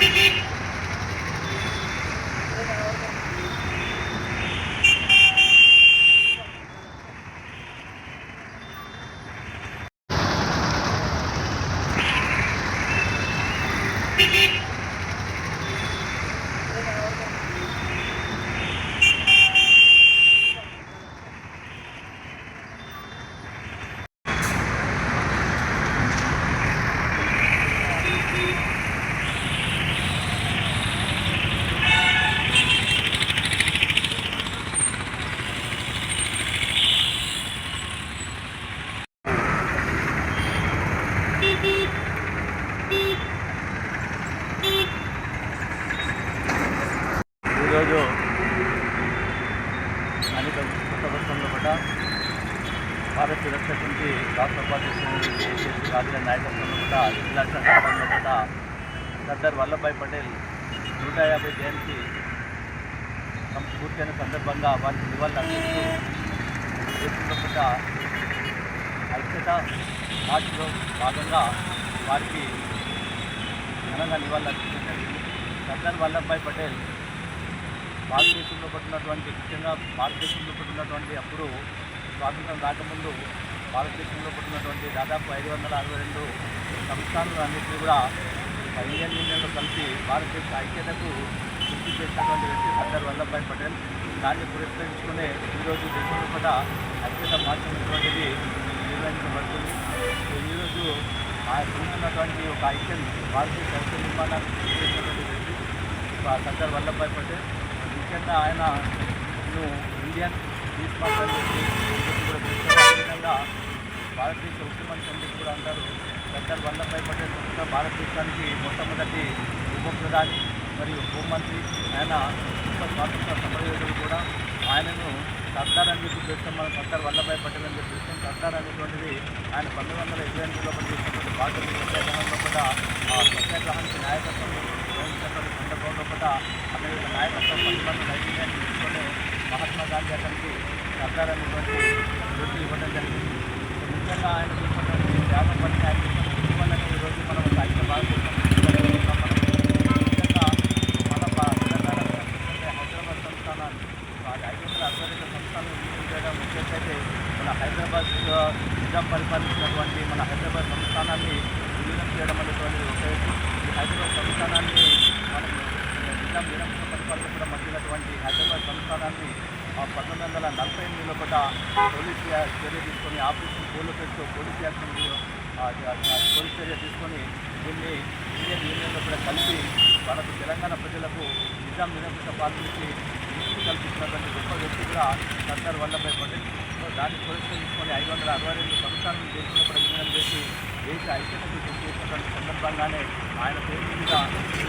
Beep. ఈరోజు అనేక ప్రభుత్వంలో కూడా భారత సురక్ష రాష్ట్ర ఉపాధ్యక్షుడు కేసీ రాజుల నాయకత్వంలో కూడా జిల్లా సంఘటనలో కూడా సర్దార్ వల్లభాయ్ పటేల్ నూట యాభై జయంతి పూర్తయిన సందర్భంగా వారికి నివాళులు అర్పిస్తూ దేశంలో కూడా ఐక్యత మార్చిలో భాగంగా వారికి ఘనంగా నివాళులు అర్పించడం జరిగింది. సర్దార్ వల్లభాయ్ పటేల్ భారతదేశంలో పట్టినటువంటి ముఖ్యంగా భారతదేశంలో పట్టినటువంటి అప్పుడు స్వాతంత్రం రాకముందు భారతదేశంలో పట్టినటువంటి దాదాపు ఐదు వందల అరవై రెండు సంస్థానాలు అన్నింటినీ కూడా ఇండియన్ యూనియన్లో కలిపి భారతదేశ ఐక్యతకు కృషి చేసినటువంటి వ్యక్తి సర్దార్ వల్లభాయ్ పటేల్. దాన్ని పురస్కరించుకునే ఈరోజు దేశంలో కూడా ఐక్యత మార్చినటువంటిది నిర్వహించబడుతుంది. ఈరోజు ఆ ఉన్నటువంటి ఒక ఐక్యం భారతీయ ఐక్య నిర్మాణానికి చేసినటువంటి వ్యక్తి సర్దార్ వల్లభాయ్ పటేల్. ముఖ్యంగా ఆయన నేను ఇండియన్ పీస్ మార్చ్ చెప్పి కూడా భారతదేశ ఉద్యమం అని కూడా అంటారు. సర్దార్ వల్లభాయ్ పటేల్ ప్రస్తుతం భారతదేశానికి మొట్టమొదటి ఉప ప్రధాని మరియు హోంమంత్రి ఆయన ఉప స్వాతంత్ర సమరయోధుడు కూడా. ఆయనను సర్దార్ అని చెప్పి పిలుస్తాం. మనం సర్దార్ వల్లభాయ్ పటేల్ అని చెప్పి పిలుస్తాం. సర్దార్ అనేటువంటిది ఆయన పంతొమ్మిది వందల ఇరవై ఎనిమిదిలో పనిచేసినటువంటి భారతదేశ సత్యాగ్రహంలో కూడా ఆ సత్యాగ్రహానికి నాయకత్వం వహించినటువంటి సందర్భంలో కూడా అతని నాయకత్వం పది నైపుణ్యాన్ని తీసుకొని మహాత్మా గాంధీ అతనికి సర్దార్ గుర్తు ఇవ్వడం జరిగింది. ముఖ్యంగా ఆయన చేసినటువంటి త్యాగం పట్ల ఆయన చేసిన ఈరోజు మనం ఒక భారతదేశం హైదరాబాద్ నిజాం పరిపాలించినటువంటి మన హైదరాబాద్ సంస్థానాన్ని విలీనం చేయడం అనేటువంటి ఒక ఎత్తు. ఈ హైదరాబాద్ సంస్థానాన్ని మనం నిజాం నిరంకుశ పరిపాలన కూడా మధ్యనటువంటి హైదరాబాద్ సంస్థానాన్ని ఆ, పంతొమ్మిది వందల నలభై ఎనిమిదిలో కూడా పోలీస్ చర్య తీసుకొని ఆపరేషన్ పోలో పెడుతూ పోలీస్ యాక్షన్ పోలీస్ చర్య తీసుకొని దీన్ని ఇండియన్ యూనియన్లో కూడా కలిపి మనకు తెలంగాణ ప్రజలకు నిజాం నిరంకుశ పాల్పించి ఇంటికి కల్పించినటువంటి గొప్ప వ్యక్తి కూడా సర్దార్ వల్లభాయ్ పటేల్. దాన్ని పురస్కరించుకొని ఐదు వందల అరవై రెండు సంవత్సరాలను దేశంలో కూడా విలీనం చేసి దేశ ఐక్యతకు కృషి చేసినటువంటి సందర్భంగానే ఆయన పేరు మీద ఈ